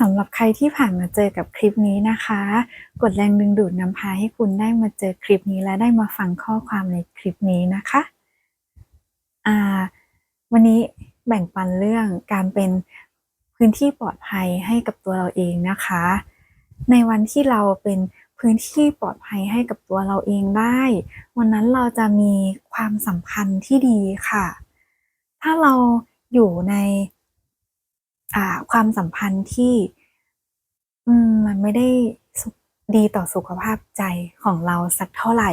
สำหรับใครที่ผ่านมาเจอกับคลิปนี้นะคะ กดแรงดึงดูดนำพาให้คุณได้มาเจอคลิปนี้และได้มาฟังข้อความในคลิปนี้นะคะอ่าวันนี้แบ่งปันเรื่องการเป็นพื้นที่ปลอดภัยให้กับตัวเราเองนะคะ ในวันที่เราเป็นพื้นที่ปลอดภัยให้กับตัวเราเองได้ วันนั้นเราจะมีความสัมพันธ์ที่ดีค่ะ ถ้าเราอยู่ใน ความสัมพันธ์ที่มมันไม่ได้ดีต่อสุขภาพใจของเราสักเท่าไหร่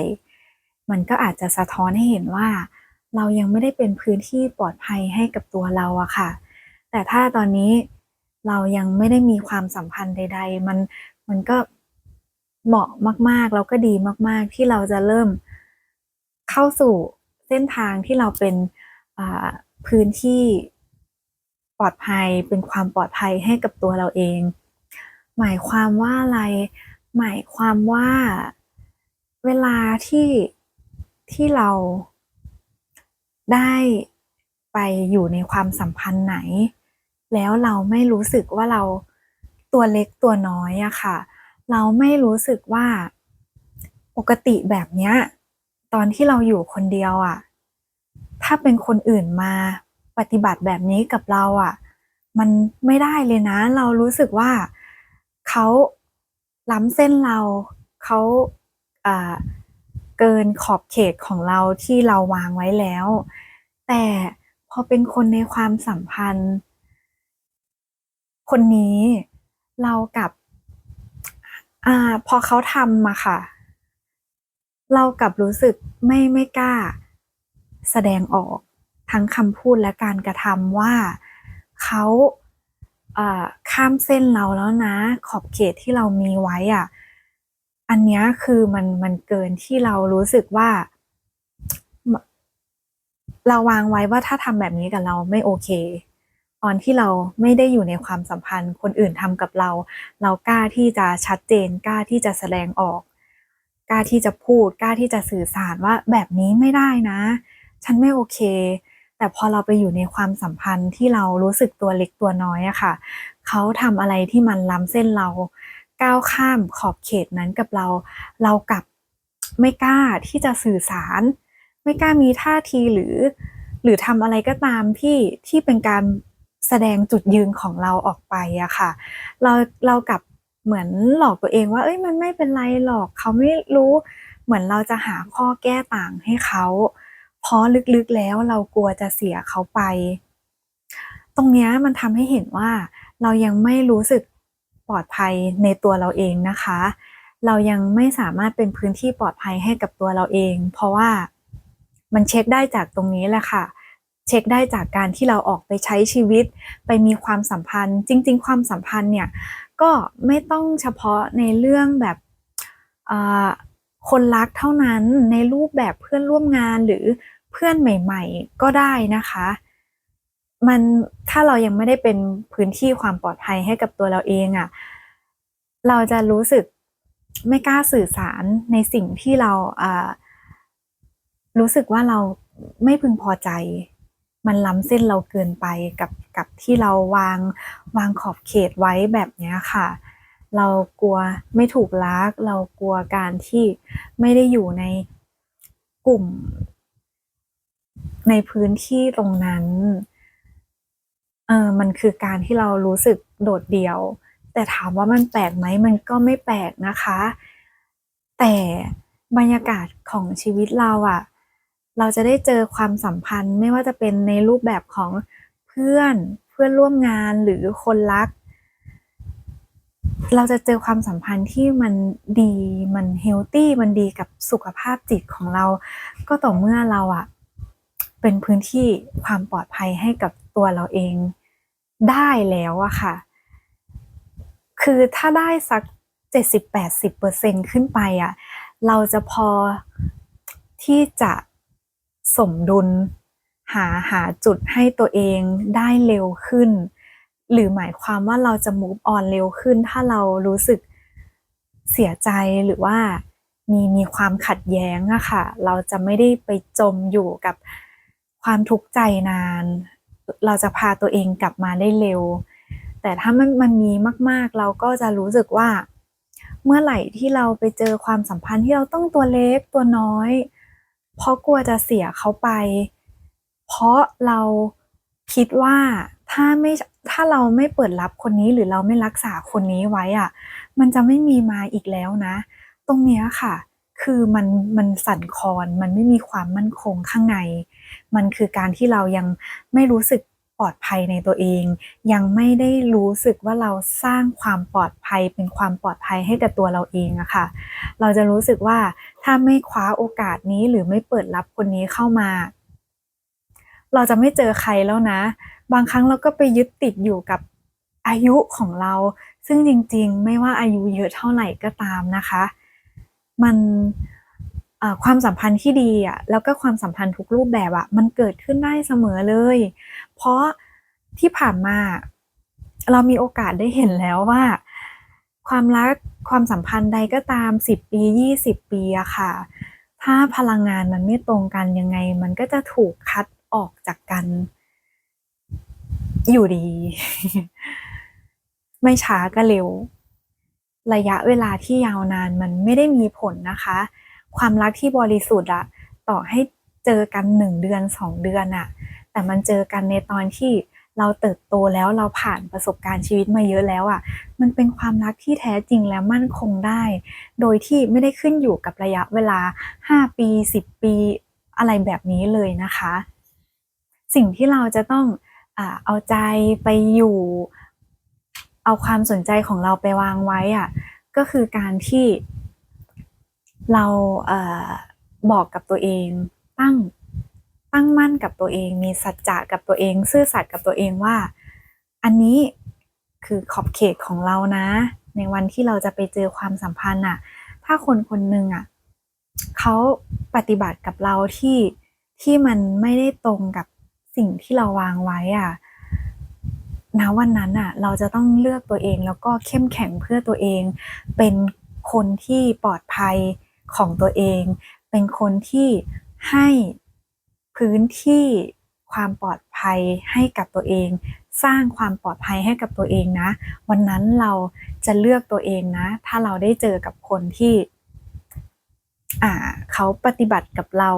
มันก็อาจจะสะท้อนให้เห็นว่า เรายังไม่ได้เป็นพื้นที่ปลอดภัยให้กับตัวเราอะค่ะ แต่ถ้าตอนนี้เรายังไม่ได้มีความสัมพันธ์ใด ๆ มันมันก็เหมาะมากๆ แล้วก็ดีมาก ๆ ที่เราจะเริ่มเข้าสู่เส้นทางที่เราเป็นพื้นที่ ปลอดภัยเป็นความปลอดภัยให้กับตัวเราเอง หมายความว่าอะไร หมายความว่าเวลาที่ที่เราได้ไปอยู่ในความสัมพันธ์ไหน แล้วเราไม่รู้สึกว่าเราตัวเล็กตัวน้อยอะค่ะ เราไม่รู้สึกว่าปกติแบบเนี้ยตอนที่เราอยู่คนเดียวอะถ้าเป็นคนอื่นมา ปฏิบัติแบบนี้กับเราอะมันไม่ได้เลยนะ เรารู้สึกว่าเขาล้ำเส้นเราเขาเกินขอบเขตของเราที่เราวางไว้แล้ว แต่พอเป็นคนในความสัมพันธ์ คนนี้เรากับอพอเขาทำมาค่ะ เรากับรู้สึกไม่ไม่กล้าแสดงออก ทั้งคำพูดและการกระทำว่าเขาข้ามเส้นเราแล้วนะ ขอบเขตที่เรามีไว้อะอันนี้คือมันมันเกินที่เรารู้สึกว่า เราวางไว้ว่าถ้าทำแบบนี้กับเราไม่โอเค ตอนที่เราไม่ได้อยู่ในความสัมพันธ์ คนอื่นทำกับเรา เรากล้าที่จะชัดเจน กล้าที่จะแสดงออก กล้าที่จะพูด กล้าที่จะสื่อสารว่าแบบนี้ไม่ได้นะ ฉันไม่โอเค แต่พอเราไปอยู่ในความสัมพันธ์ที่เรารู้สึกตัวเล็กตัวน้อยอะค่ะเขาทำอะไรที่มันล้ำเส้นเราก้าวข้ามขอบเขตนั้นกับเรา เรากลับไม่กล้าที่จะสื่อสาร ไม่กล้ามีท่าทีหรือ หรือทำอะไรก็ตามที่ที่เป็นการแสดงจุดยืนของเราออกไปอะค่ะ เราเรากลับเหมือนหลอกตัวเองว่า เอ้ยมันไม่เป็นไรหรอกเขาไม่รู้ เหมือนเราจะหาข้อแก้ต่างให้เขา เพราะลึกๆแล้วเรากลัวจะเสียเขาไป ตรงนี้มันทำให้เห็นว่าเรายังไม่รู้สึกปลอดภัยในตัวเราเองนะคะ เรายังไม่สามารถเป็นพื้นที่ปลอดภัยให้กับตัวเราเอง เพราะว่ามันเช็คได้จากตรงนี้แหละค่ะ เช็คได้จากการที่เราออกไปใช้ชีวิต ไปมีความสัมพันธ์ จริง ๆ ความสัมพันธ์เนี่ยก็ไม่ต้องเฉพาะในเรื่องแบบคนรักเท่านั้นในรูปแบบเพื่อนร่วมงานหรือ พื่อนใหม่ ๆ ก็ได้นะคะ มันถ้าเรายังไม่ได้เป็นพื้นที่ความปลอดภัยให้กับตัวเราเองอะ่ะ เราจะรู้สึกไม่กล้าสื่อสารในสิ่งที่เราอ่ารู้สึกว่าเราไม่พึงพอใจ มันล้ำเส้นเราเกินไปกับกับที่เราวางวางขอบเขตไว้แบบนี้ค่ะ เรากลัวไม่ถูกลัก เรากลัวการที่ไม่ได้อยู่ในกลุ่ม ในพื้นที่ตรงนั้นเออมันคือการที่เรารู้สึกโดดเดี่ยว แต่ถามว่ามันแปลกไหมมันก็ไม่แปลกนะคะ แต่บรรยากาศของชีวิตเราอะเราจะได้เจอความสัมพันธ์ไม่ว่าจะเป็นในรูปแบบของเพื่อนเพื่อนร่วมงานหรือคนรัก เราจะเจอความสัมพันธ์ที่มันดีมันเฮลตี้มันดีกับสุขภาพจิตของเรา ก็ต่อเมื่อเราอะ เป็นพื้นที่ความปลอดภัยให้กับตัวเราเองได้แล้วอะค่ะ คือถ้าได้สัก 70-80%ขึ้นไปอะเราจะพอที่จะสมดุลหาหาจุดให้ตัวเองได้เร็วขึ้น หรือหมายความว่าเราจะ move on เร็วขึ้น ถ้าเรารู้สึกเสียใจหรือว่ามีมีความขัดแย้งอะค่ะ เราจะไม่ได้ไปจมอยู่กับ ความทุกข์ใจนาน เราจะพาตัวเองกลับมาได้เร็ว แต่ถ้ามันมันมีมาก ๆ เราก็จะรู้สึกว่า เมื่อไหร่ที่เราไปเจอความสัมพันธ์ที่เราต้องตัวเล็กตัวน้อย เพราะกลัวจะเสียเขาไป เพราะเราคิดว่าถ้าไม่ถ้าเราไม่เปิดรับคนนี้หรือเราไม่รักษาคนนี้ไว้อะมันจะไม่มีมาอีกแล้วนะ ตรงเนี้ยค่ะ คือมันมันสั่นคลอนมันไม่มีความมั่นคงข้างใน มันคือการที่เรายังไม่รู้สึกปลอดภัยในตัวเอง ยังไม่ได้รู้สึกว่าเราสร้างความปลอดภัยเป็นความปลอดภัยให้กับตัวเราเองอะค่ะ เราจะรู้สึกว่าถ้าไม่คว้าโอกาสนี้หรือไม่เปิดรับคนนี้เข้ามา เราจะไม่เจอใครแล้วนะ บางครั้งเราก็ไปยึดติดอยู่กับอายุของเรา ซึ่งจริงๆ ไม่ว่าอายุเยอะเท่าไหร่ก็ตามนะคะ มัน ความสัมพันธ์ที่ดีอะแล้วก็ความสัมพันธ์ทุกรูปแบบอะมันเกิดขึ้นได้เสมอเลย เพราะที่ผ่านมาเรามีโอกาสได้เห็นแล้วว่า ความรักความสัมพันธ์ใดก็ตามสิบปียี่สิบปีอะค่ะ ถ้าพลังงานมันไม่ตรงกันยังไง มันก็จะถูกคัดออกจากกัน อยู่ดี ไม่ช้าก็เร็ว ระยะเวลาที่ยาวนานมันไม่ได้มีผลนะคะ ความรักที่บริสุทธิ์อะต่อให้เจอกันหนึ่งเดือนสองเดือนอะแต่มันเจอกันในตอนที่เราเติบโตแล้วเราผ่านประสบการณ์ชีวิตมาเยอะแล้วอะมันเป็นความรักที่แท้จริงและมั่นคงได้ โดยที่ไม่ได้ขึ้นอยู่กับระยะเวลา 5 ปี 10 ปีอะไรแบบนี้เลยนะคะ สิ่งที่เราจะต้องอเอาใจไปอยู่ เอาความสนใจของเราไปวางไว้อะก็คือการที่ เราเอบอกกับตัวเองตั้งตั้งมั่นกับตัวเอง มีสัจจะกับตัวเอง ซื่อสัตย์กับตัวเองว่า อันนี้คือขอบเขตของเรานะ ในวันที่เราจะไปเจอความสัมพันธ์อะถ้าคนคนหนึ่งอะเขาปฏิบัติกับเราที่ที่มันไม่ได้ตรงกับสิ่งที่เราวางไว้อะณวันนั้นอะเราจะต้องเลือกตัวเองแล้วก็เข้มแข็งเพื่อตัวเอง เป็นคนที่ปลอดภัย ของตัวเอง เป็นคนที่ให้พื้นที่ความปลอดภัยให้กับตัวเอง สร้างความปลอดภัยให้กับตัวเองนะ วันนั้นเราจะเลือกตัวเองนะ ถ้าเราได้เจอกับคนที่อ่าเขาปฏิบัติกับเรา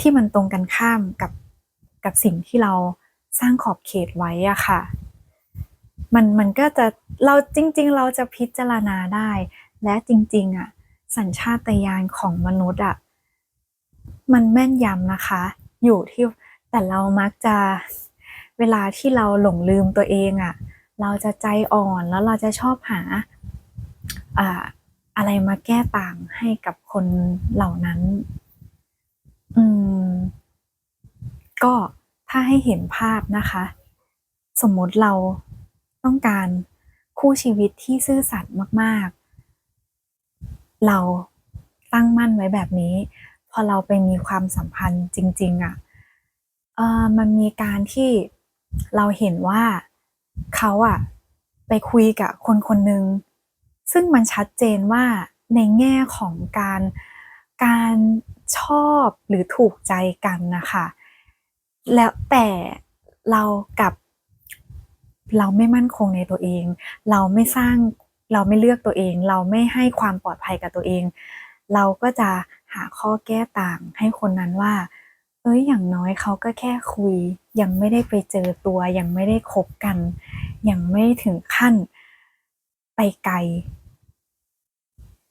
ที่มันตรงกันข้ามกับกับสิ่งที่เราสร้างขอบเขตไว้อะค่ะ มันมันก็จะเราจริง ๆ เราจะพิจารณาได้ และจริง ๆอะ สัญชาตญาณของมนุษย์อะมันแม่นยำนะคะ อยู่ที่แต่เรามักจะเวลาที่เราหลงลืมตัวเองอะเราจะใจอ่อนแล้วเราจะชอบหาอ่าอะไรมาแก้ต่างให้กับคนเหล่านั้น อืม ก็ถ้าให้เห็นภาพนะคะ สมมติเราต้องการคู่ชีวิตที่ซื่อสัตย์มาก เราตั้งมั่นไว้แบบนี้ พอเราไปมีความสัมพันธ์จริง ๆอะ่ะมันมีการที่เราเห็นว่าเขาอะ่ะไปคุยกับคนคนหนึ่งซึ่งมันชัดเจนว่าในแง่ของการการชอบหรือถูกใจกันนะคะ แล้วแต่เรากับเราไม่มั่นคงในตัวเอง เราไม่สร้าง เราไม่เลือกตัวเอง เราไม่ให้ความปลอดภัยกับตัวเอง เราก็จะหาข้อแก้ต่างให้คนนั้นว่า เอ้ยอย่างน้อยเขาก็แค่คุย ยังไม่ได้ไปเจอตัว ยังไม่ได้คบกัน ยังไม่ถึงขั้นไปไกล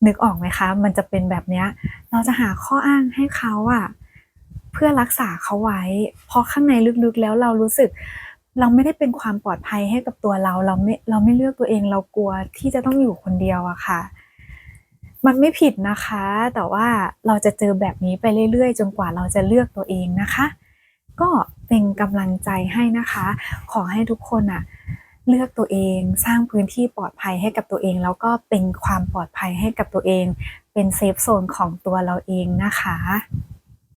นึกออกไหมคะ มันจะเป็นแบบเนี้ย เราจะหาข้ออ้างให้เขาอะเพื่อรักษาเขาไว้เพราะข้างในลึกๆแล้วเรารู้สึก เราไม่ได้เป็นความปลอดภัยให้กับตัวเรา เราไม่เราไม่เลือกตัวเองเรากลัวที่จะต้องอยู่คนเดียวอะค่ะ มันไม่ผิดนะคะ แต่ว่าเราจะเจอแบบนี้ไปเรื่อยๆ จนกว่าเราจะเลือกตัวเองนะคะ ก็เป็นกำลังใจให้นะคะ ขอให้ทุกคนอะเลือกตัวเองสร้างพื้นที่ปลอดภัยให้กับตัวเอง แล้วก็เป็นความปลอดภัยให้กับตัวเอง เป็นเซฟโซนของตัวเราเองนะคะ